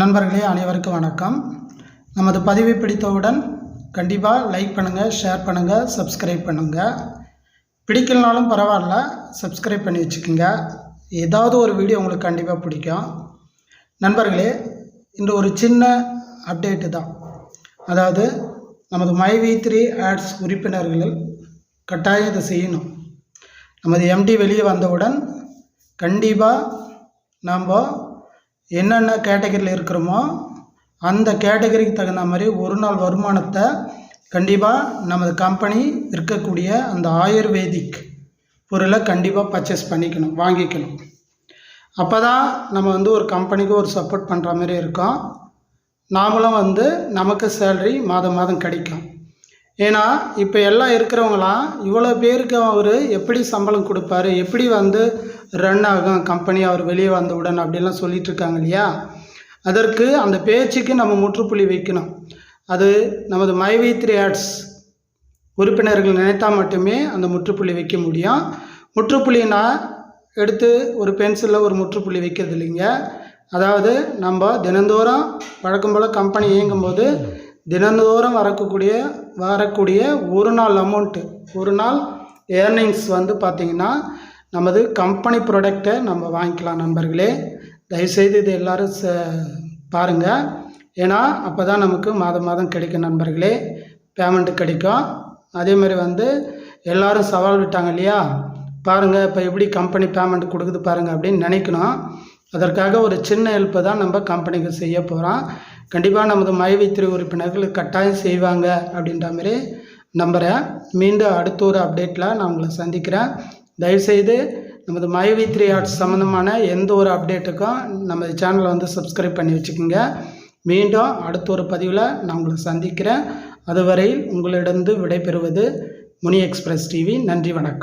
நண்பர்களே அனைவருக்கும் வணக்கம். நமது பதிவை பிடித்தவுடன் கண்டிப்பாக லைக் பண்ணுங்கள் ஷேர் பண்ணுங்கள் சப்ஸ்கிரைப் பண்ணுங்கள் பிடிக்கலனாலும் பரவாயில்ல சப்ஸ்கிரைப் பண்ணி வச்சுக்கோங்க. ஏதாவது ஒரு வீடியோ உங்களுக்கு கண்டிப்பாக பிடிக்கும். நண்பர்களே இன்று ஒரு சின்ன அப்டேட்டு தான். அதாவது நமது மை வி த்ரீ ஆட்ஸ் உறுப்பினர்கள் கட்டாயம் இதை செய்யணும். நமது எம்டி வெளியே வந்தவுடன் கண்டிப்பாக நாம் என்னென்ன கேட்டகரியில் இருக்கிறோமோ அந்த கேட்டகரிக்கு தகுந்த மாதிரி ஒரு நாள் வருமானத்தை கண்டிப்பாக நமது கம்பெனி இருக்கக்கூடிய அந்த ஆயுர்வேதிக் பொருளை கண்டிப்பாக பர்ச்சேஸ் பண்ணிக்கணும் வாங்கிக்கணும். அப்போ தான் நம்ம வந்து ஒரு கம்பெனிக்கு ஒரு சப்போர்ட் பண்ணுற மாதிரி இருக்கோம். நாமளும் வந்து நமக்கு சேல்ரி மாதம் மாதம் கிடைக்கும். ஏன்னா இப்போ எல்லாம் இருக்கிறவங்களாம் இவ்வளோ பேருக்கு அவர் எப்படி சம்பளம் கொடுப்பாரு எப்படி வந்து ரன் ஆகும் கம்பெனி அவர் வெளியே வந்தவுடன் அப்படிலாம் சொல்லிகிட்ருக்காங்க இல்லையா? அதற்கு அந்த பேச்சுக்கு நம்ம முற்றுப்புள்ளி வைக்கணும். அது நமது மைவி த்ரீ ஆட்ஸ் உறுப்பினர்கள் நினைத்தால் மட்டுமே அந்த முற்றுப்புள்ளி வைக்க முடியும். முற்றுப்புள்ளினா எடுத்து ஒரு பென்சிலில் ஒரு முற்றுப்புள்ளி வைக்கிறது இல்லைங்க. அதாவது நம்ம தினந்தோறும் வழக்கம் போல் கம்பெனி இயங்கும்போது தினந்தோறும் வரக்கூடிய வரக்கூடிய ஒரு நாள் அமௌண்ட்டு ஒரு நாள் ஏர்னிங்ஸ் வந்து பார்த்திங்கன்னா நமது கம்பெனி ப்ராடக்டை நம்ம வாங்கிக்கலாம் நண்பர்களே. தயவுசெய்து இது எல்லோரும் ச பாருங்கள் ஏன்னா அப்போ தான் நமக்கு மாதம் மாதம் கிடைக்கும் நண்பர்களே. பேமெண்ட்டு கிடைக்கும். அதே மாதிரி வந்து எல்லோரும் சவால் விட்டாங்க இல்லையா? பாருங்கள் இப்போ எப்படி கம்பெனி பேமெண்ட் கொடுக்குது பாருங்கள் அப்படின்னு நினைக்கணும். அதற்காக ஒரு சின்ன ஹெல்ப்பை தான் நம்ம கம்பெனிக்கு செய்ய போகிறோம் கண்டிப்பாக நமது மயவித்திரை உறுப்பினர்கள் கட்டாயம் செய்வாங்க அப்படின்ற மாதிரி நம்புகிறேன் மீண்டும் அடுத்த ஒரு அப்டேட்டில் நான் உங்களை சந்திக்கிறேன். தயவுசெய்து நமது மைவி ஆர்ட்ஸ் சம்மந்தமான எந்த ஒரு அப்டேட்டுக்கும் நமது சேனலை வந்து சப்ஸ்கிரைப் பண்ணி வச்சுக்கோங்க. மீண்டும் அடுத்த ஒரு பதிவில் நான் உங்களை சந்திக்கிறேன். அதுவரையில் உங்களிடந்து விடைபெறுவது முனி எக்ஸ்பிரஸ் டிவி. நன்றி வணக்கம்.